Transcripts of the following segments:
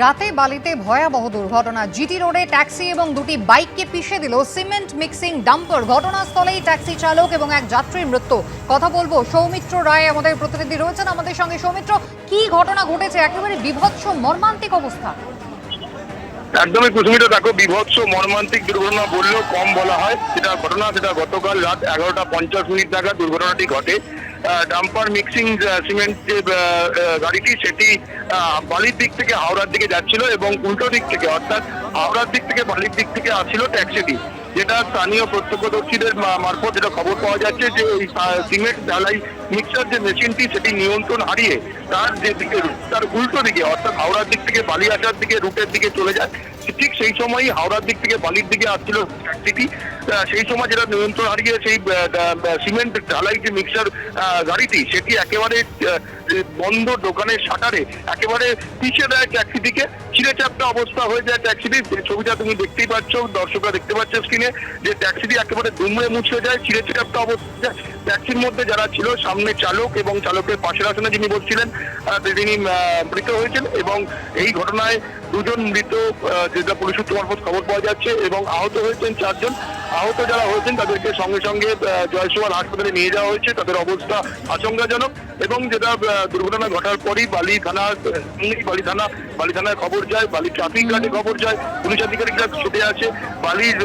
রাতে বালিতে ভয়াবহ দুর্ঘটনা। জিটি রোডে ট্যাক্সি এবং দুটি বাইককে পিষে দিল সিমেন্ট মিক্সিং ডাম্পার। ঘটনাস্থলেই ট্যাক্সি চালক এবং এক যাত্রীর মৃত্যু। কথা বলব সৌমিত্র রায় আমাদের প্রতিনিধি রয়েছেন আমাদের সঙ্গে। সৌমিত্র, কি ঘটনা ঘটেছে? একেবারে বিভৎস, মর্মান্তিক অবস্থা। একদমই কুসুমিটা দেখো, বিভৎস, মর্মান্তিক দুর্ঘটনা বললেও কম বলা হয়। সেটা ঘটনা, সেটা গতকাল রাত এগারোটা পঞ্চাশ মিনিট নাগাদ দুর্ঘটনাটি ঘটে। ডাম্পার মিক্সিং সিমেন্ট যে গাড়িটি, সেটি বালির দিক থেকে হাওড়ার দিকে যাচ্ছিল এবং উল্টো দিক থেকে, অর্থাৎ হাওড়ার দিক থেকে বালির দিক থেকে আসছিল ট্যাক্সিটি, যেটা স্থানীয় প্রত্যক্ষদর্শীদের মারফত যেটা খবর পাওয়া যাচ্ছে যে এই সিমেন্ট ঢালাই মিক্সার যে মেশিনটি, সেটি নিয়ন্ত্রণ হারিয়ে তার যে দিকে, তার উল্টো দিকে, অর্থাৎ হাওড়ার দিক থেকে বালি আসার দিকে, রুটের দিকে চলে যায়। ঠিক সেই সময়ই হাওড়ার দিক থেকে বালির দিকে আসছিল ট্যাক্সিটি সেই সময় যেটা নিয়ন্ত্রণ হারিয়ে সেই সিমেন্ট ঢালাই যে মিক্সার গাড়িটি, সেটি একেবারে বন্ধ দোকানের শাটারে একেবারে পিছিয়ে দেয় ট্যাক্সিটিকে। ছিঁড়ে চাপটা অবস্থা হয়ে যায় ট্যাক্সিটি। ছবিটা তুমি দেখতেই পাচ্ছ, দর্শকরা দেখতে পাচ্ছ স্ক্রিনে যে ট্যাক্সিটি একেবারে দুমড়ে মুছে যায় ছিঁড়ে চাপটা অবস্থা ট্যাক্সির মধ্যে যারা ছিল, সামনে চালক এবং চালকের পাশের আসনে যিনি বসছিলেন তিনি মৃত হয়েছেন এবং এই ঘটনায় দুজন মৃত যেটা পুলিশ সূত্র মারফত খবর পাওয়া যাচ্ছে এবং আহত হয়েছেন চারজন। আহত যারা হয়েছেন তাদেরকে সঙ্গে সঙ্গে জয়সওয়াল হাসপাতালে নিয়ে যাওয়া হয়েছে। তাদের অবস্থা আশঙ্কাজনক। এবং যেটা দুর্ঘটনা ঘটার পরই বালি থানা বালি থানা, বালি থানায় খবর যায়, বালি ট্রাফিক গার্ডে খবর যায়, পুলিশ আধিকারিকরা ছুটে আছে বালির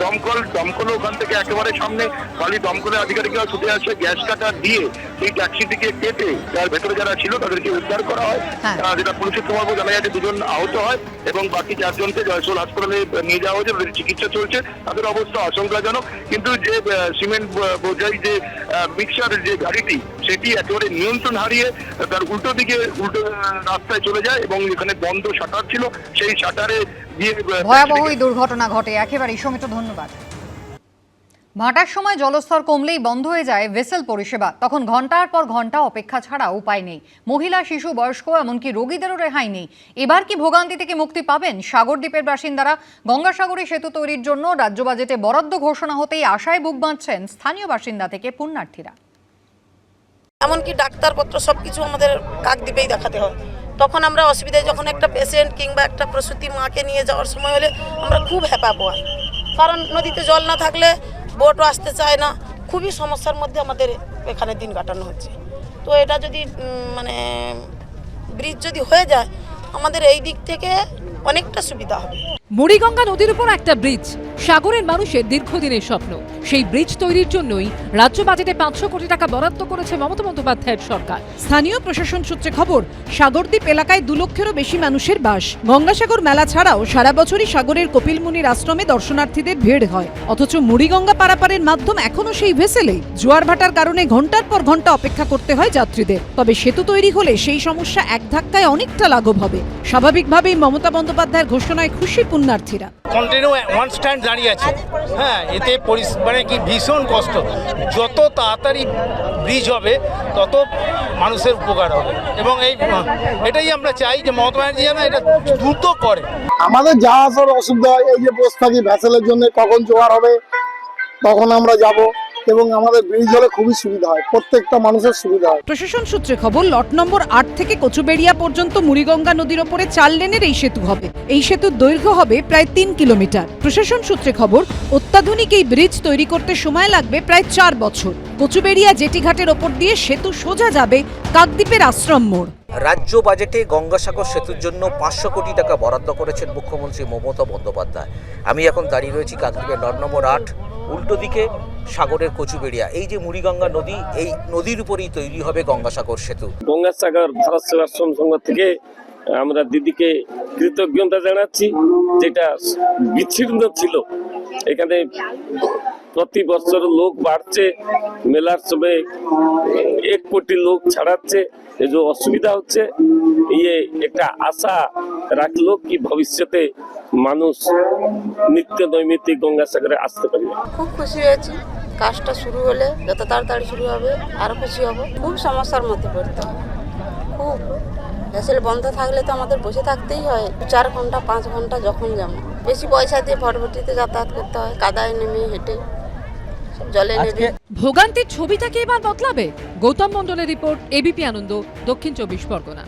দমকল দমকল ওখান থেকে একেবারে সামনে। বালি দমকলের আধিকারিকরা ছুটে আসে গ্যাস কাটার দিয়ে সেই ট্যাক্সিটিকে কেটে তার ভেতরে যারা ছিল তাদেরকে উদ্ধার করা হয়। হ্যাঁ। যেটা পুলিশের খবর জানা যাচ্ছে দুজন আহত হয় এবং বাকি চারজনকে জয়সোল হাসপাতালে নিয়ে যাওয়া হয়েছে তাদের চিকিৎসা চলছে। তাদের অবস্থা আশঙ্কাজনক। কিন্তু যে সিমেন্ট বোঝাই যে মিক্সার যে গাড়িটি সেটি একেবারে নিয়ন্ত্রণ হারিয়ে তার উল্টো দিকে উল্টো রাস্তায় চলে যায় এবং এখানে বন্ধ শাটার ছিল সেই শাটারে ভয়াবহ দুর্ঘটনা ঘটে। একেবারেই সৌমিত্র ধন্যবাদ। ভাটার সময় জলস্তর কমলেই বন্ধ হয়ে যায় ভেসেল পরিষেবা। তখন ঘণ্টার পর ঘণ্টা অপেক্ষা ছাড়া উপায় নেই। মহিলা শিশু বয়স্ক এমনকি রোগীদেরও রেহাই নেই। এবার কি ভোগান্তি থেকে মুক্তি পাবেন? সাগরদ্বীপের বাসিন্দারা গঙ্গাসাগরে সেতু তৈরির জন্য রাজ্য বাজেটে বরাদ্দ ঘোষণা হতেই আশায় বুক বাঁধছেন স্থানীয় বাসিন্দা থেকে পুণ্যার্থীরা। এমনকি ডাক্তারপত্র সব কিছু আমাদের কাক দ্বীপেই দেখাতে হয়। তখন আমরা অসুবিধায় যখন একটা পেশেন্ট কিংবা একটা প্রসূতি মাকে নিয়ে যাওয়ার সময় হলে আমরা খুব হ্যাপা পোয়াই কারণ নদীতে জল না থাকলে বোটও আসতে চায় না। খুবই সমস্যার মধ্যে আমাদের এখানে দিন কাটানো হচ্ছে। তো এটা যদি মানে ব্রিজ যদি হয়ে যায়, আমাদের এই দিক থেকে অনেকটা সুবিধা হবে। মুড়িগঙ্গা নদীর উপর একটা ব্রিজ। সাগরের মানুষের দীর্ঘদিনের স্বপ্ন। সেই ব্রিজ তৈরির জন্যই রাজ্য বাজেটে পাঁচশো কোটি টাকা বরাদ্দ করেছে মমতা বন্দ্যোপাধ্যায়ের সরকার। স্থানীয় প্রশাসন সূত্রে খবর, সাগরদ্বীপ এলাকায় দু লক্ষেরও বেশি মানুষের বাস। গঙ্গাসাগর মেলা ছাড়াও সারা বছরই সাগরের কপিলমুনির আশ্রমে দর্শনার্থীদের ভিড় হয়। অথচ মুড়িগঙ্গা পারাপারের মাধ্যম এখনও সেই ভেসেলে জোয়ার ভাটার কারণে ঘণ্টার পর ঘণ্টা অপেক্ষা করতে হয় যাত্রীদের। তবে সেতু তৈরি হলে সেই সমস্যা এক ধাক্কায় অনেকটা লাঘব হবে। স্বাভাবিকভাবেই মমতা বন্দ্যোপাধ্যায়ের ঘোষণায় খুশি পুণ্যার্থীরা। কন্টিনিউ ওয়ান স্ট্যান্ড দাঁড়িয়ে আছে। হ্যাঁ এতে মানে কি ভীষণ কষ্ট। যত তাড়াতাড়ি ব্রিজ হবে, তত মানুষের উপকার হবে। এবং এই, এটাই আমরা চাই যে মমতা ব্যানার্জি যেন এটা দ্রুত করে। আমাদের যা আসার অসুবিধা হয়, এই যে বসে থাকি ভ্যাসেলের জন্য, কখন জোয়ার হবে, তখন আমরা যাব। এবং আমাদের ব্রিজ হলে খুবই সুবিধা হয়, প্রত্যেকটা মানুষের সুবিধা হয়। প্রশাসন সূত্রে খবর লট নম্বর আট থেকে কচুবেড়িয়া পর্যন্ত মুড়িগঙ্গা নদীর ওপরে চার লেনের এই সেতু হবে। এই সেতুর দৈর্ঘ্য হবে প্রায় তিন কিলোমিটার। প্রশাসন সূত্রে খবর, অত্যাধুনিক এই ব্রিজ তৈরি করতে সময় লাগবে প্রায় চার বছর। কচুবেড়িয়া জেটিঘাটের ওপর দিয়ে সেতু সোজা যাবে কাকদ্বীপের আশ্রম মোড়। রাজ্য বাজেটে গঙ্গাসাগর সেতুর জন্য পাঁচশো কোটি টাকা বরাদ্দ করেছেন মুখ্যমন্ত্রী মমতা বন্দ্যোপাধ্যায়। আমি এখন দাঁড়িয়ে রয়েছি কাকদ্বীপের নট নম্বর আট, উল্টো দিকে সাগরের কচুবেড়িয়া। এই যে মুড়িগঙ্গা নদী, এই নদীর উপরেই তৈরি হবে গঙ্গাসাগর সেতু। গঙ্গাসাগর ভারত সেবাশ্রম সংঘ থেকে, আমরা দিদিকে কৃতজ্ঞতা জানাচ্ছি, যেটা বিচ্ছিন্ন ছিল। এখানে প্রতি বছর লোক বাড়ছে, মেলার সময় এক কোটি লোক ছাড়াচ্ছে। এই যে অসুবিধা হচ্ছে ইয়ে একটা আশা রাখল কি ভবিষ্যতে মানুষ নিত্য নৈমিত্তিক গঙ্গাসাগরে আসতে পারবে। খুব খুশি হয়েছি। কাজটা শুরু হলে যত তাড়াতাড়ি শুরু হবে আরও খুশি হব। খুব সমস্যার মধ্যে পড়তে হয় খুব। ভেসেল বন্ধ থাকলে তো আমাদের বসে থাকতেই হয়। চার ঘণ্টা, পাঁচ ঘণ্টা যখন যেমন। বেশি পয়সা দিয়ে ভটভটিতে যাতায়াত করতে হয়, কাদায় নেমে হেঁটে। জলে ভোগান্তির ছবিটাকে এবার বদলাবে গৌতম মন্ডলের রিপোর্ট এবিপি আনন্দ দক্ষিণ চব্বিশ পরগনা।